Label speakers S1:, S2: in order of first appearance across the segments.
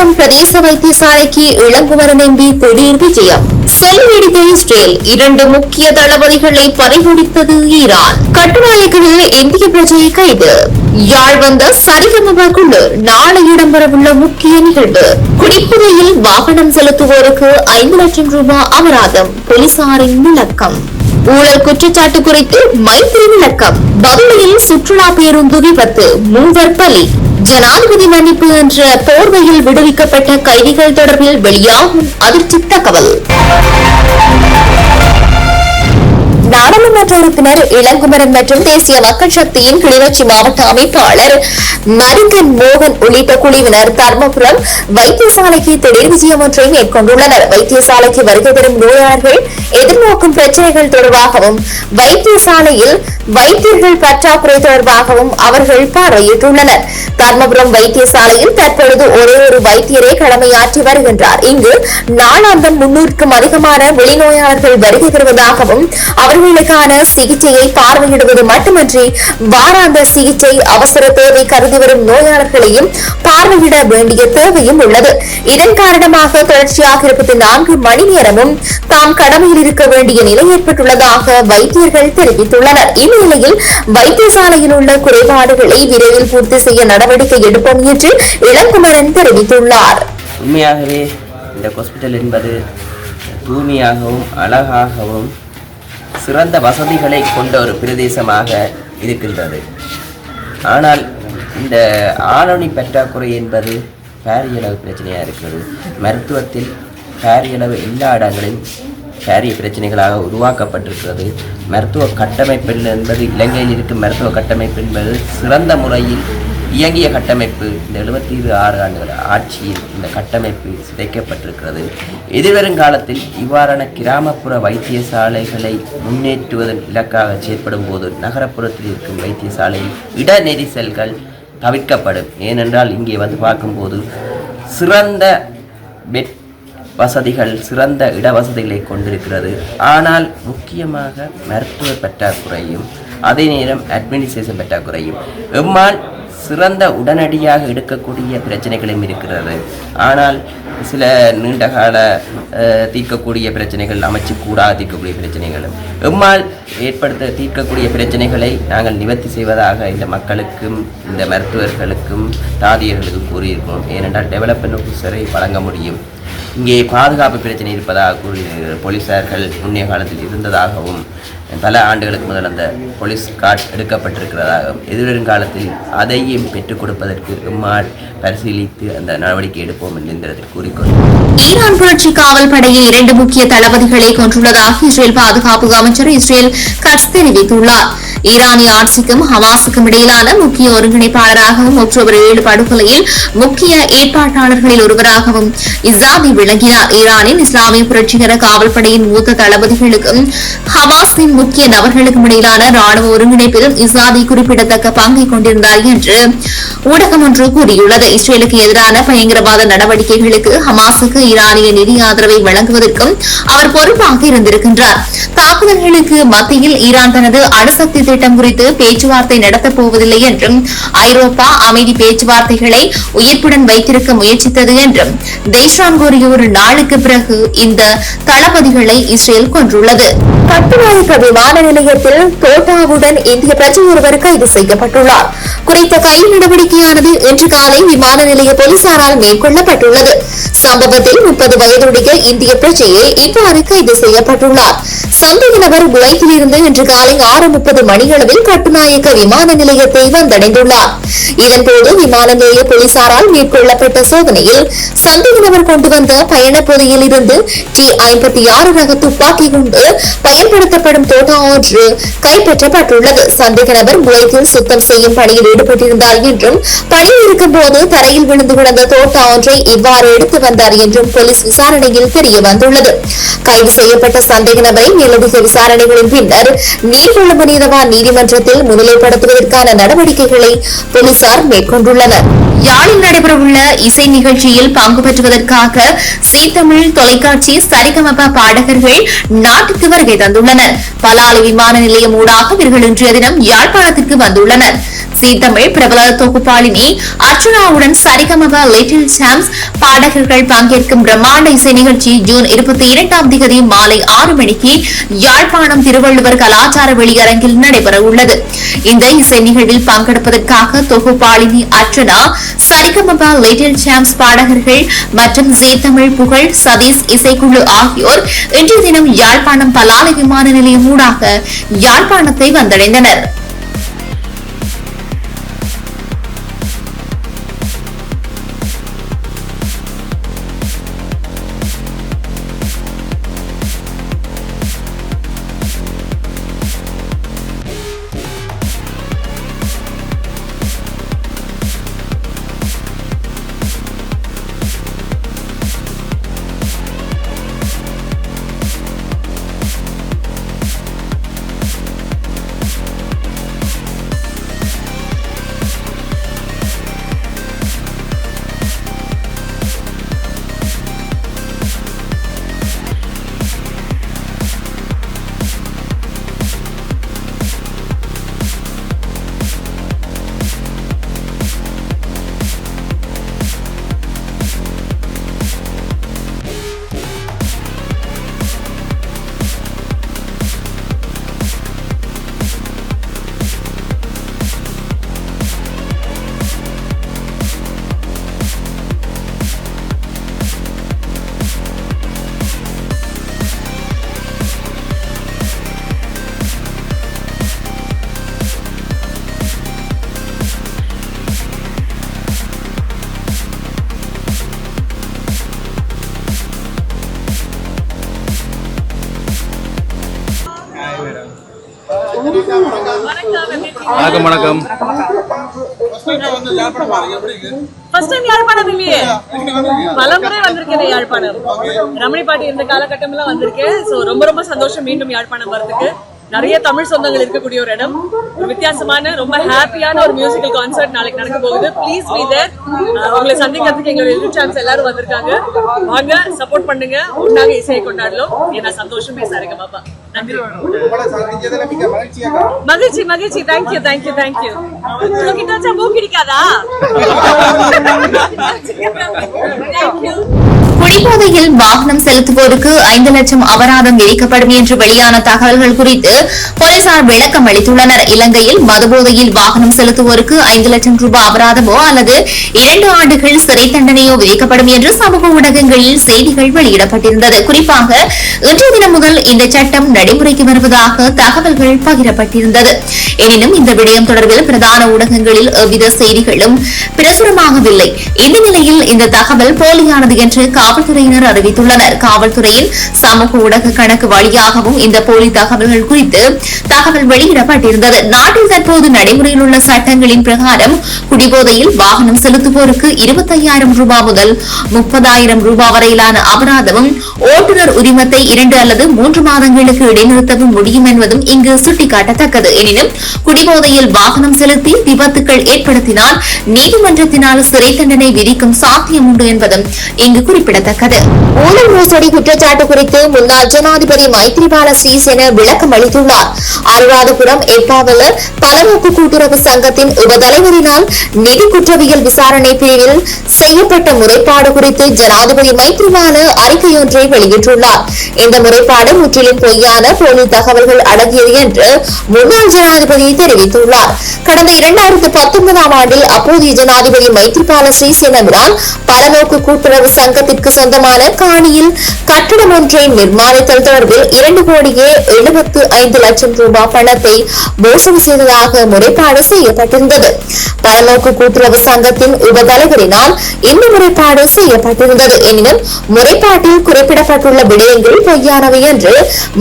S1: விழுப்புரம் பிரதேச வைத்தியசாலைக்கு இளங்குமரன் எம்பி திடீர் விஜயம். சொல்லிடித்த இஸ்ரேல் இரண்டு முக்கிய தளபதிகளை பறிமுடித்தது ஈரான். கட்டுநாயக்கவில் இந்திய பிரஜையை கைது. யாழ் வந்த சரிகமப குழு நாளை இடம்பெறவுள்ள முக்கிய நிகழ்வு. குடிப்புதையில் வாகனம் செலுத்துவோருக்கு ஐந்து லட்சம் ரூபாய் அபராதம். போலீசாரின் விளக்கம் ஊழல் குற்றச்சாட்டு குறித்து மைத்திரி விளக்கம். பம்பையில் சுற்றுலா பேருந்து விபத்து மூவர் பலி. ஜனாதிபதி மன்னிப்பு என்ற போர்வையில் விடுவிக்கப்பட்ட கைதிகள் தொடர்பில் வெளியாகும் அதிர்ச்சி தகவல். நாடாளுமன்ற உறுப்பினர் இளங்குமரன் மற்றும் தேசிய மக்கள் சக்தியின் கிளிநொச்சி மாவட்ட அமைப்பாளர் மருங்கன் மோகன் உள்ளிட்ட குழுவினர் தர்மபுரம் வைத்தியசாலைக்கு திடீர் விஜயம் ஒன்றை மேற்கொண்டுள்ளனர். வைத்தியசாலைக்கு வருகை தரும் நோயாளர்கள் எதிர்நோக்கும் பிரச்சனைகள் தொடர்பாகவும் வைத்தியசாலையில் வைத்தியர்கள் பற்றாக்குறை தொடர்பாகவும் அவர்கள் பார்வையிட்டுள்ளனர். தர்மபுரம் வைத்தியசாலையில் தற்பொழுது ஒரே ஒரு வைத்தியரே கடமையாற்றி வருகின்றார். இங்கு நாளாந்தம் முன்னூறுக்கும் அதிகமான வெளிநோயாளர்கள் வருகை தருவதாகவும் அவர்கள் அவர்களுக்கான சிகிச்சையை பார்வையிடுவது மட்டுமன்றி வாராந்த சிகிச்சை அவசர தேவை கருதி வரும் நோயாளர்களையும் பார்வையிட வேண்டிய தேவையும் உள்ளது. இதன் காரணமாக தொடர்ச்சியாக இருபத்தி நான்கு மணி நேரமும் தாம் கடமையில் இருக்க வேண்டிய நிலை ஏற்பட்டுள்ளதாக வைத்தியர்கள் தெரிவித்துள்ளனர். இந்நிலையில் வைத்தியசாலையில் உள்ள குறைபாடுகளை விரைவில் பூர்த்தி செய்ய நடவடிக்கை எடுப்போம் என்று இளங்குமரன் தெரிவித்துள்ளார்.
S2: உண்மையாகவே இந்த ஹாஸ்பிட்டல் என்பது தூய்மையாகவும் அழகாகவும் சிறந்த வசதிகளை கொண்ட ஒரு பிரதேசமாக இருக்கின்றது. ஆனால் இந்த ஆளணி பற்றாக்குறை என்பது பாரியளவு பிரச்சனையாக இருக்கிறது. மருத்துவத்தில் பாரியளவு எல்லா இடங்களிலும் பாரிய பிரச்சனைகளாக உருவாக்கப்பட்டிருக்கிறது. மருத்துவ கட்டமைப்பில் என்பது இலங்கையில் இருக்கும் மருத்துவ கட்டமைப்பு என்பது சிறந்த முறையில் இயங்கிய கட்டமைப்பு இந்த எழுபத்தி ஆறு ஆண்டுகள் ஆட்சியில் இந்த கட்டமைப்பு சிதைக்கப்பட்டிருக்கிறது. எதிர்வரும் காலத்தில் இவ்வாறான கிராமப்புற வைத்தியசாலைகளை முன்னேற்றுவதன் இலக்காக செயற்படும் போது நகரப்புறத்தில் இருக்கும் வைத்தியசாலையில் இட நெரிசல்கள் தவிர்க்கப்படும். ஏனென்றால் இங்கே வந்து பார்க்கும்போது சிறந்த பெட் வசதிகள் சிறந்த இட வசதிகளை கொண்டிருக்கிறது. ஆனால் முக்கியமாக மருத்துவ பற்றாக்குறையும் அதே நேரம் அட்மினிஸ்ட்ரேஷன் பற்றாக்குறையும். எம்மால் சிறந்த உடனடியாக எடுக்கக்கூடிய பிரச்சனைகளும் இருக்கிறது. ஆனால் சில நீண்டகால தீர்க்கக்கூடிய பிரச்சனைகள் அமைச்சு கூடாது தீர்க்கக்கூடிய பிரச்சனைகளும். எம்மால் ஏற்படுத்த தீர்க்கக்கூடிய பிரச்சனைகளை நாங்கள் நிவர்த்தி செய்வதாக இந்த மக்களுக்கும் இந்த மருத்துவர்களுக்கும் தாதியர்களுக்கும் கூறியிருக்கிறோம். ஏனென்றால் டெவலப்மெண்ட் ஆஃபீஸரை வழங்க முடியும். இங்கே பாதுகாப்பு பிரச்சனை இருப்பதாக கூறி போலீசார்கள் முன்னைய காலத்தில் இருந்ததாகவும் பல ஆண்டுகளுக்கு முதல் அந்த போலீஸ் கார்டு எடுக்கப்பட்டிருக்கிறதாகவும் எதிர்வரும் காலத்தில் அதையும் பெற்றுக் கொடுப்பதற்கு எம்மால் பரிசீலித்து அந்த நடவடிக்கை எடுப்போம் என்கின்றது கூறிக்கொண்டு
S1: ஈரான் புரட்சி காவல் படையில் இரண்டு முக்கிய தளபதிகளை கொன்றுள்ளதாக இஸ்ரேல் பாதுகாப்பு அமைச்சர் இஸ்ரேல் கட்ஸ் தெரிவித்துள்ளார். ஈரானிய ஆட்சிக்கும் ஹமாஸுக்கும் இடையிலான முக்கிய ஒருங்கிணைப்பாளராகவும் அக்டோபர் ஏழு படுகொலையில் முக்கிய ஏற்பாட்டாளர்களில் ஒருவராகவும் இசாதி விளங்கினார். ஈரானின் இஸ்லாமிய புரட்சிகர காவல்படையின் மூத்த தளபதிகளுக்கும் ஹமாஸின் முக்கிய நபர்களுக்கும் இடையிலான ராணுவ ஒருங்கிணைப்பிலும் இசாதி குறிப்பிடத்தக்க பங்கை கொண்டிருந்தார் என்று ஊடகம் ஒன்று கூறியுள்ளது. இஸ்ரேலுக்கு எதிரான பயங்கரவாத நடவடிக்கைகளுக்கு ஹமாஸுக்கு ஈரானிய நிதி ஆதரவை வழங்குவதற்கும் அவர் பொறுப்பாக இருந்திருக்கின்றார். தாக்குதல்களுக்கு மத்தியில் ஈரான் தனது அணுசக்தி திட்டம் குறித்து பேச்சுவார்த்தை நடத்தப் போவதில்லை என்றும் ஐரோப்பா அமைதி பேச்சுவார்த்தைகளை உயிர்ப்புடன் வைத்திருக்க முயற்சித்தது என்றும் தேஷ்ரான் கூறிய ஒரு நாளுக்கு பிறகு இந்த தளபதிகளை இஸ்ரேல் கொன்றுள்ளது. கட்டுநாயக்கவே விமான நிலையத்தில் தோட்டாவுடன் இந்திய பிரஜை ஒருவர் கைது செய்யப்பட்டுள்ளார். குறித்த கைது நடவடிக்கையானது இன்று காலை விமான நிலைய போலீசாரால் மேற்கொள்ளப்பட்டுள்ளது. சம்பவத்தில் முப்பது வயதுடைய இந்திய பிரஜையே இவ்வாறு கைது செய்யப்பட்டுள்ளார். சந்தேக நபர் குவைத்திலிருந்து இன்று காலை ஆறு முப்பது மணியளவில் கட்டுநாயக்க விமான நிலையத்தை வந்தடைந்துள்ளார். இதன்போது விமான நிலைய போலீசாரால் மேற்கொள்ளப்பட்ட சோதனையில் சந்தேக நபர் கொண்டு வந்த பயணப்பொதியில் இருந்து டி ஐம்பத்தி ஆறு ரக துப்பாக்கி குண்டு பயன்படுத்தப்படும் தோட்டா ஒன்று கைப்பற்றப்பட்டுள்ளது. சந்தேக நபர் குவைத்தில் சுத்தம் செய்யும் பணியில் ஈடுபட்டிருந்தார் என்றும் பணியில் இருக்கும் போது தரையில் விழுந்து கிடந்த தோட்டா ஒன்றை இவ்வாறு எடுத்து வந்தார் என்றும் போலீஸ் விசாரணையில் தெரிய வந்துள்ளது கைது செய்யப்பட்ட சந்தேக நபரை மேலதிக விசாரணைகளின் பின்னர் நீர்கொழும்பு மனிதவா நீதிமன்றத்தில் முன்னிலைப்படுத்துவதற்கான நடவடிக்கைகளை போலீசார் மேற்கொண்டுள்ளனர். யாழில் நடைபெறவுள்ள இசை நிகழ்ச்சியில் பங்கு பெற்றுவதற்காக சீ தமிழ் தொலைக்காட்சி சரிகமப பாடகர்கள் நாட்டுக்கு வருகை தந்துள்ளனர் பலாலி விமான நிலையம் ஊடாக இவர்கள் இன்றைய தினம் யாழ்ப்பாணத்திற்கு வந்துள்ளனர். சீ தமிழ் பிரபல தொகுப்பாளினி அர்ச்சனாவுடன் சரிகமப லிட்டில் சாம்ஸ் பாடகர்கள் பங்கேற்கும் பிரம்மாண்ட இசை நிகழ்ச்சி ஜூன் இருபத்தி இரண்டாம் தேதி மாலை ஆறு மணிக்கு யாழ்ப்பாணம் திருவள்ளுவர் கலாச்சார வெளியரங்கில் நடைபெற உள்ளது இந்த இசை நிகழ்வில் பங்கெடுப்பதற்காக தொகுப்பாளினி அர்ச்சனா சரிகமபா லிட்டில் சாம்ஸ் பாடகர்கள் மற்றும் ஜே தமிழ் புகழ் சதீஷ் இசைக்குழு ஆகியோர் இன்றைய தினம் யாழ்ப்பாணம் பலாலை விமான நிலையம் ஊடாக யாழ்ப்பாணத்தை வந்தடைந்தனர்.
S3: வணக்கம் வணக்கம்.
S4: ஃபர்ஸ்ட் டைம் யாழ்ப்பாணம் இல்லையே? பல முறை வந்திருக்கேன் யாழ்ப்பாணம். ரமணி பாட்டி இருந்த காலகட்டம் எல்லாம் வந்திருக்கேன். சோ ரொம்ப ரொம்ப சந்தோஷம் மீண்டும் யாழ்ப்பாணம் வரதுக்கு நிறைய தமிழ் சொந்தங்கள் இருக்கக்கூடிய ஒரு இடம். ஒரு வித்தியாசமான ரொம்ப ஹாப்பியான ஒரு மியூசிக்கல் கான்சர்ட் நாளைக்கு நடக்க போகுது. ப்ளீஸ் பி தேர் உங்களை சந்திக்கிறதுக்கு எங்களோட யூடியூப் சான்ஸ் எல்லாரும் வந்திருக்காங்க. வாங்க சப்போர்ட் பண்ணுங்க. ஒன்றாக இசையை கொண்டாடலாம். ஏன்னா சந்தோஷமே சாருங்க பாப்பா. நன்றி. மகிழ்ச்சி மகிழ்ச்சி. தேங்க்யூ தேங்க்யூ தேங்க்யூ உங்ககிட்ட வச்சா மூக்கு கிடைக்காதா தேங்க்யூ
S1: தமிழகத்தில் வாகனம் செலுத்துவோருக்கு ஐந்து லட்சம் அபராதம் விதிக்கப்படும் என்று வெளியான தகவல்கள் குறித்து போலீசார் விளக்கம் அளித்துள்ளனர். இலங்கையில் மதுபோதையில் வாகனம் செலுத்துவோருக்கு ஐந்து லட்சம் ரூபாய் அபராதமோ அல்லது இரண்டு ஆண்டுகள் சிறை தண்டனையோ விதிக்கப்படும் என்று சமூக ஊடகங்களில் செய்திகள் வெளியிடப்பட்டிருந்தது. குறிப்பாக இன்றைய தினம் முதல் இந்த சட்டம் நடைமுறைக்கு வருவதாக தகவல்கள் பகிரப்பட்டிருந்தது. எனினும் இந்த விடயம் தொடர்பில் பிரதான ஊடகங்களில் எவ்வித செய்திகளும் பிரசுரமாகவில்லை. இந்த நிலையில் இந்த தகவல் போலியானது என்று காவல்துறையினர் அறிவித்துள்ளனர். காவல்துறையின் சமூக ஊடக கணக்கு வழியாகவும் இந்த போலி தகவல்கள் குறித்து தகவல் வெளியிடப்பட்டிருந்தது. நாட்டில் தற்போது நடைமுறையில் உள்ள சட்டங்களின் பிரகாரம் குடிபோதையில் வாகனம் செலுத்துவோருக்கு இருபத்தையாயிரம் ரூபாய் முதல் முப்பதாயிரம் ரூபாய் வரையிலான அபராதமும் ஓட்டுநர் உரிமத்தை இரண்டு அல்லது மூன்று மாதங்களுக்கு இடைநிறுத்தவும் முடியும் என்பதும் இங்கு சுட்டிக்காட்டத்தக்கது. எனினும் குடிபோதையில் வாகனம் செலுத்தி விபத்துக்கள் ஏற்படுத்தினால் நீதிமன்றத்தினால் சிறை தண்டனை விதிக்கும் சாத்தியம் உண்டு என்பதும் இங்கு குறிப்பிடத்தக்கது. ஊழல் மோசடி குற்றச்சாட்டு குறித்து முன்னாள் ஜனாதிபதி மைத்ரிபால சிறிசேன விளக்கம் அளித்துள்ளார். அனுராதபுரம் ஏற்பாவலர் பலநோக்கு கூட்டுறவு சங்கத்தின் உபதலைவரினால் நிதி குற்றவியல் விசாரணை பிரிவில் செய்யப்பட்ட முறைப்பாடு குறித்து ஜனாதிபதி மைத்ரிபால அறிக்கையொன்றை வெளியிட்டுள்ளார். இந்த முறைப்பாடு முற்றிலும் பொய்யான போலி தகவல்கள் அடங்கியது என்று முன்னாள் ஜனாதிபதி தெரிவித்துள்ளார். கடந்த இரண்டாயிரத்து பத்தொன்பதாம் ஆண்டில் அப்போதைய ஜனாதிபதி மைத்ரிபால சிறிசேனவினால் பலநோக்கு கூட்டுறவு சங்கத்திற்கு சொந்தமான காணியில் கட்டடம் ஒன்றை நிர்மாணித்தல் தொடர்பில் இரண்டு கோடியே எழுபத்து ஐந்து லட்சம் ரூபாய் பணத்தை மோசடி செய்ததாக முறைப்பாடு செய்யப்பட்டிருந்தது. பலநோக்கு கூட்டுறவு சங்கத்தின் உபதலைவரினால் இந்த முறைப்பாடு செய்யப்பட்டிருந்தது. எனினும் முறைப்பாட்டில் குறிப்பிடப்பட்டுள்ள விடயங்கள் பொய்யானவை என்று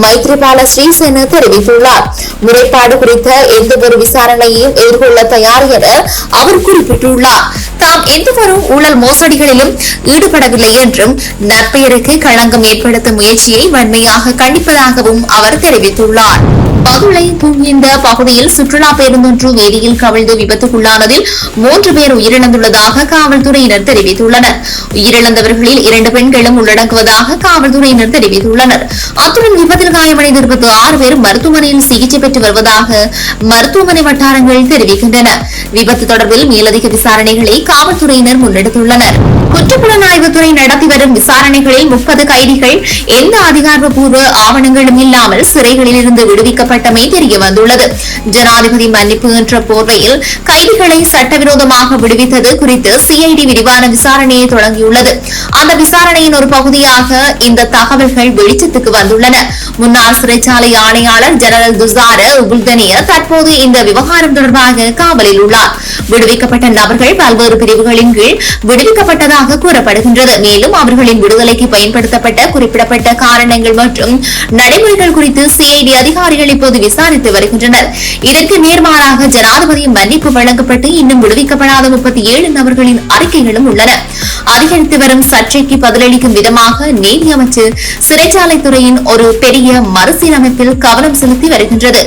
S1: மைத்ரிபால ஸ்ரீசேன தெரிவித்துள்ளார். முறைப்பாடு குறித்த எந்த ஒரு விசாரணையையும் எதிர்கொள்ள தயார் என அவர் குறிப்பிட்டுள்ளார். தாம் எந்தவொரு ஊழல் மோசடிகளிலும் ஈடுபடவில்லை என்றும் நற்பெயருக்கு களங்கம் ஏற்படுத்தும் முயற்சியை வன்மையாக கண்டிப்பதாகவும் அவர் தெரிவித்துள்ளார். பதுளை பூங்கிந்த பகுதியில் சுற்றுலா பேருந்தொன்று வேதியில் கவிழ்ந்து விபத்துக்குள்ளானதில் மூன்று பேர் உயிரிழந்துள்ளதாக காவல்துறையினர் தெரிவித்துள்ளனர். உயிரிழந்தவர்களில் இரண்டு பெண்களும் உள்ளடங்குவதாக காவல்துறையினர் தெரிவித்துள்ளனர். அத்துடன் விபத்தில் காயமடைந்த இருபத்தி ஆறு பேர் மருத்துவமனையில் சிகிச்சை பெற்று வருவதாக மருத்துவமனை வட்டாரங்கள் தெரிவிக்கின்றன. விபத்து தொடர்பில் மேலதிக விசாரணைகளை காவல்துறையினர் முன்னெடுத்துள்ளனர். குற்றப்புலனாய்வுத்துறை நடத்தி வரும் விசாரணை விசாரணைகளில் முப்பது கைதிகள் எந்த அதிகாரப்பூர்வ ஆவணங்களும் இல்லாமல் சிறைகளில் இருந்து விடுவிக்கப்பட்டமை தெரிய வந்துள்ளது. ஜனாதிபதி மன்னிப்பு என்ற போர்வையில் கைதிகளை சட்டவிரோதமாக விடுவித்தது குறித்து சிஐடி விரிவான விசாரணையை தொடங்கியுள்ளது. அந்த விசாரணையின் ஒரு பகுதியாக இந்த தகவல்கள் வெளிச்சத்துக்கு வந்துள்ளன. முன்னாள் சிறைச்சாலை ஆணையாளர் ஜெனரல் துசார உபுல்தனிய தற்போது இந்த விவகாரம் தொடர்பாக காவலில் உள்ளார். விடுவிக்கப்பட்ட நபர்கள் பல்வேறு பிரிவுகளின் கீழ் விடுவிக்கப்பட்டதாக கூறப்படுகின்றது. மேலும் அவர்களின் விடுதலை விடுதலைக்கு பயன்படுத்தப்பட்ட குறிப்பிடப்பட்ட காரணங்கள் மற்றும் நடைமுறைகள் குறித்து சிஐடி அதிகாரிகள் இப்போது விசாரித்து வருகின்றனர். இதற்கு நேர்மாறாக ஜனாதிபதி மன்னிப்பு வழங்கப்பட்டு இன்னும் விடுவிக்கப்படாத முப்பத்தி ஏழு நபர்களின் அறிக்கைகளும் உள்ளன. அதிகரித்து வரும் சர்ச்சைக்கு பதிலளிக்கும் விதமாக நீதி அமைச்சு சிறைச்சாலைத்துறையின் ஒரு பெரிய மறுசீரமைப்பில் கவனம் செலுத்தி வருகின்றது.